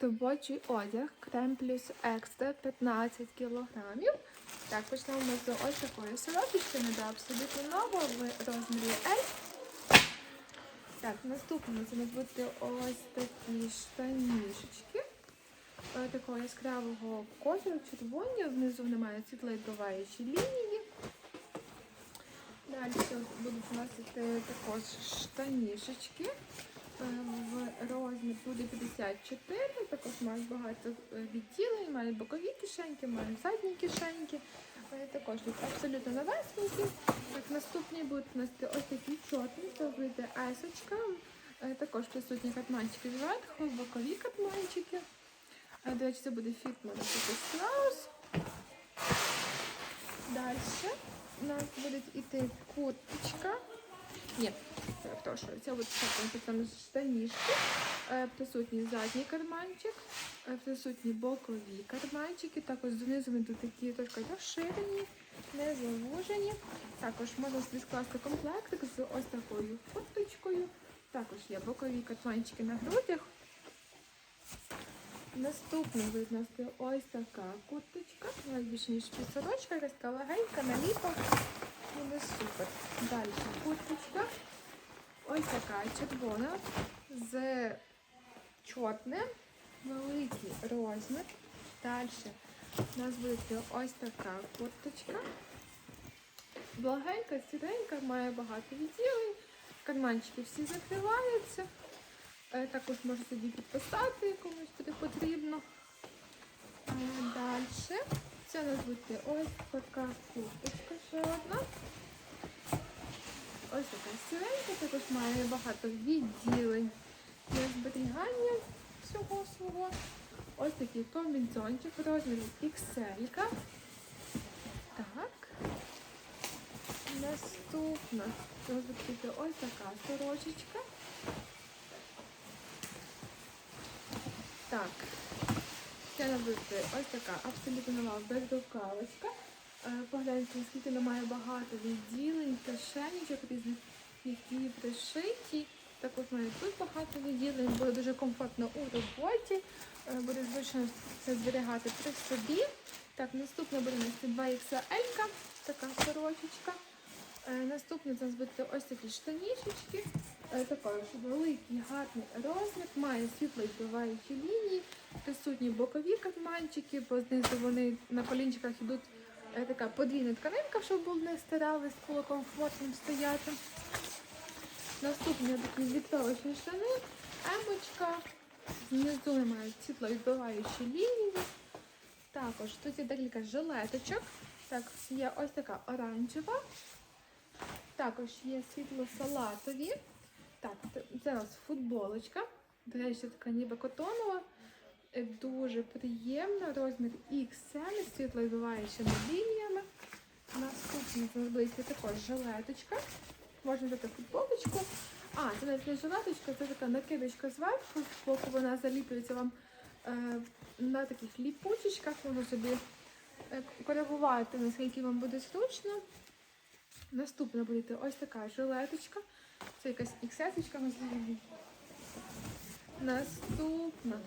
робочий одяг крем плюс екстра 15 кілограмів. Так, почнемо з ось такої сорочечки, не абсолютно нова в розмірі L. Так, наступне це будуть бути ось такі штанішечки. е, Такого яскравого кольору, червоні, внизу немає світлої буваючі лінії. Далі будуть іти також штанішечки. Розмір буде 54, також мають багато е, відділень, мають бокові кишеньки, мають задні кишеньки. Е, Також тут абсолютно новесенькі. Так, наступні будуть у нас ось такі чорні, це буде есочка. Е, Також присутні катманчики зверху, бокові катманчики. До речі, це буде такий страус. Далі у нас буде йти курточка. Ні, так, там штанішки, е, присутній задній карманчик, е, присутні бокові карманчики, також донизу вони тут такі трошки розширені, не завужені. Також можна собі скласти комплектик з ось такою курточкою. Також є бокові карманчики на грудях. Наступна у нас ось така курточка, вона більше ніж сорочка, якась така легенька, наліпа. Буде супер. Далі курточка. Ось така червона з чорним, великий розмір. Далі у нас буде ось така курточка. Благенька, сіренька, має багато відділень. Карманчики всі закриваються. Е, Також можна собі підписати, комусь буде потрібно. Далі. Це у нас буде ось така курточка ще одна. Ось така сіренька, також має багато відділень для зберігання всього свого. Ось такий комбінзончик розмірі XL. Так. Наступна. Ось така сорочечка. Так. Це буде ось така абсолютно нова безрукавочка. Е, Погляньте, наскільки вона має багато відділень, кишенечок різних, які пришиті. Також має тут багато відділень, буде дуже комфортно у роботі, е, буде зручно це зберігати при собі. Так, наступна буде у нас 2XL, така сорочечка. Е, Наступне у нас буде ось такі штанішечки. Е, Також великий гарний розмір, має світло відбиваючі лінії, присутні бокові карманчики, бо знизу вони на колінчиках йдуть е, така подвійна тканинка, щоб не старались, було комфортно стояти. Наступні такі відповічні штани, емочка, знизу мають світло відбиваючі лінії. Також тут є декілька жилеточок. Так, є ось така оранжева. Також є світло-салатові. Так, це- у нас футболочка. До речі, така ніби котонова. Е, Дуже приємна. Розмір XL з світловідбиваючими лініями. Наступний знадобиться також жилеточка. Можна взяти футболочку. А, це навіть не жилеточка, це така накидочка зверху, боку вона заліплюється вам е, на таких ліпучечках. Можна собі е, коригувати, наскільки вам буде зручно. Наступна буде ось така жилеточка. Це якась іксесочка, можливо. Наступна.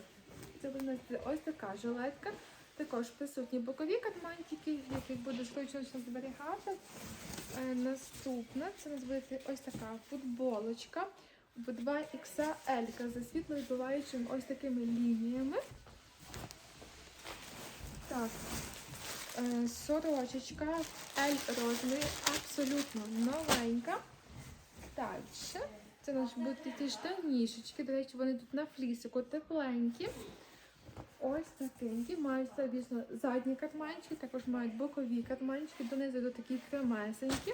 Це у нас ось така жилетка. Також присутні бокові карманчики, яких буде зручно зберігати. Е, Наступна це у ось така футболочка. В 2XL за світло відбиваючим ось такими лініями. Так, Е, Сорочечка L розмірі, абсолютно новенька. Далі. Це наші будуть ті штанішечки. До речі, вони тут на флісику тепленькі. Ось такенькі. Мають, звісно, задні карманчики, також мають бокові карманчики, донизу до такі кремесенькі,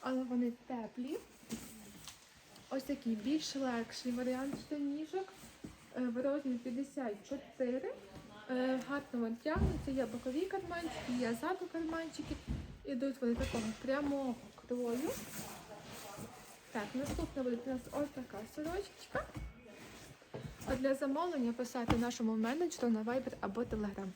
але вони теплі. Ось такий більш легший варіант штанішок е, в розмірі 54. Е, Гарно тягнуться, є бокові карманчики, є ззаду карманчики. Ідуть вони такого прямого крою. Так, наступна буде у нас ось така сорочечка. А для замовлення писати нашому менеджеру на Viber або Telegram.